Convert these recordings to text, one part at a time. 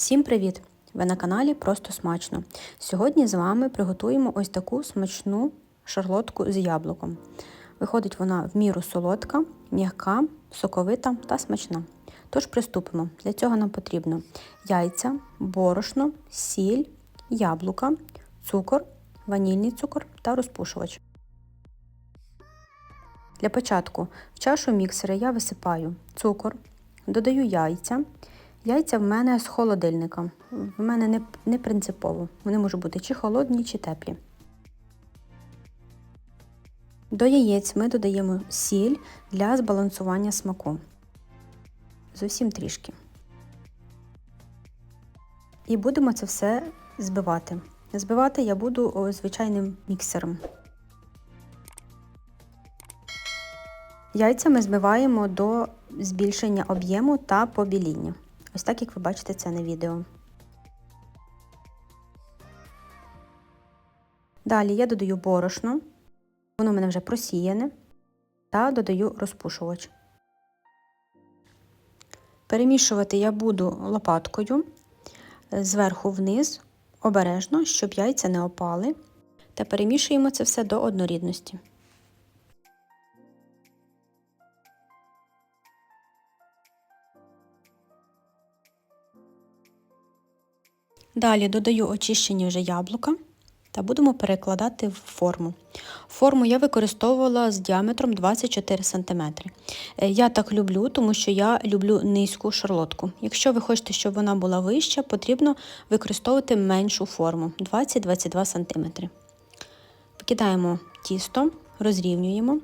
Всім привіт! Ви на каналі Просто Смачно. Сьогодні з вами приготуємо ось таку смачну шарлотку з яблуком. Виходить вона в міру солодка, м'яка, соковита та смачна. Тож приступимо. Для цього нам потрібно яйця, борошно, сіль, яблука, цукор, ванільний цукор та розпушувач. Для початку в чашу міксера я висипаю цукор, додаю яйця. Яйця в мене з холодильника. В мене не, не принципово. Вони можуть бути чи холодні, чи теплі. До яєць ми додаємо сіль для збалансування смаку. Зовсім трішки. І будемо це все збивати. Збивати я буду звичайним міксером. Яйця ми збиваємо до збільшення об'єму та побіління. Ось так, як ви бачите це на відео. Далі я додаю борошно, воно в мене вже просіяне, та додаю розпушувач. Перемішувати я буду лопаткою зверху вниз, обережно, щоб яйця не опали, та перемішуємо це все до однорідності. Далі додаю очищені вже яблука та будемо перекладати в форму. Форму я використовувала з діаметром 24 см. Я так люблю, тому що я люблю низьку шарлотку. Якщо ви хочете, щоб вона була вища, потрібно використовувати меншу форму 20-22 см. Викидаємо тісто, розрівнюємо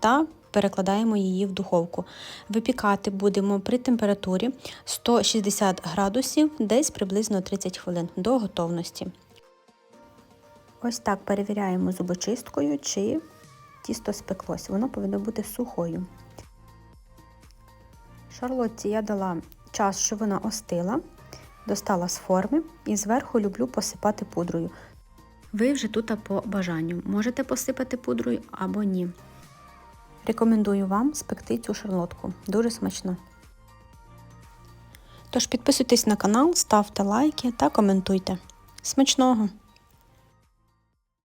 та перекладаємо її в духовку. Випікати будемо при температурі 160 градусів десь приблизно 30 хвилин до готовності. Ось так перевіряємо зубочисткою, чи тісто спеклось. Воно повинно бути сухою. Шарлотці я дала час, щоб вона остила, достала з форми і зверху люблю посипати пудрою. Ви вже тут по бажанню можете посипати пудрою або ні. Рекомендую вам спекти цю шарлотку. Дуже смачно. Тож підписуйтесь на канал, ставте лайки та коментуйте. Смачного!